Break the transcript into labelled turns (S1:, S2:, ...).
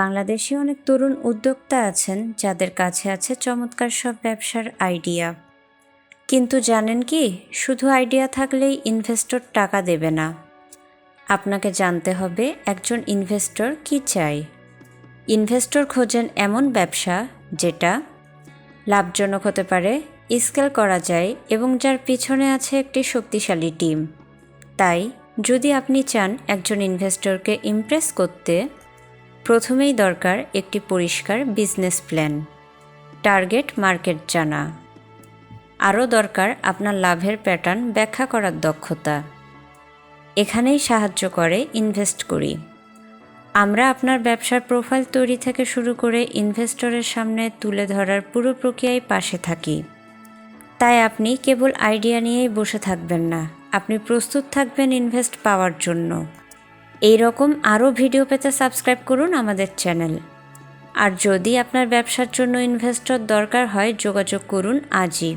S1: বাংলাদেশে অনেক তরুণ উদ্যোক্তা আছেন যাদের কাছে আছে চমৎকার সব ব্যবসার আইডিয়া। কিন্তু জানেন কি, শুধু আইডিয়া থাকলেই ইনভেস্টর টাকা দেবে না। আপনাকে জানতে হবে একজন ইনভেস্টর কি চাই ইনভেস্টর খোঁজেন এমন ব্যবসা যেটা লাভজনক হতে পারে, স্কেল করা যায় এবং যার পিছনে আছে একটি শক্তিশালী টিম। তাই যদি আপনি চান একজন ইনভেস্টরকে ইমপ্রেস করতে প্রথমেই দরকার একটি পরিষ্কার বিজনেস প্ল্যান টার্গেট মার্কেট জানা। আরও দরকার আপনার লাভের প্যাটার্ন ব্যাখ্যা করার দক্ষতা। এখানেই সাহায্য করে ইনভেস্ট করি। আমরা আপনার ব্যবসার প্রোফাইল তৈরি থেকে শুরু করে ইনভেস্টরের সামনে তুলে ধরার পুরো প্রক্রিয়ায় পাশে থাকি। তাই আপনি কেবল আইডিয়া নিয়েই বসে থাকবেন না, আপনি প্রস্তুত থাকবেন ইনভেস্ট পাওয়ার জন্য। এই রকম আরও ভিডিও পেতে সাবস্ক্রাইব করুন আমাদের চ্যানেল। আর যদি আপনার ব্যবসার জন্য ইনভেস্টর দরকার হয়, যোগাযোগ করুন আজই।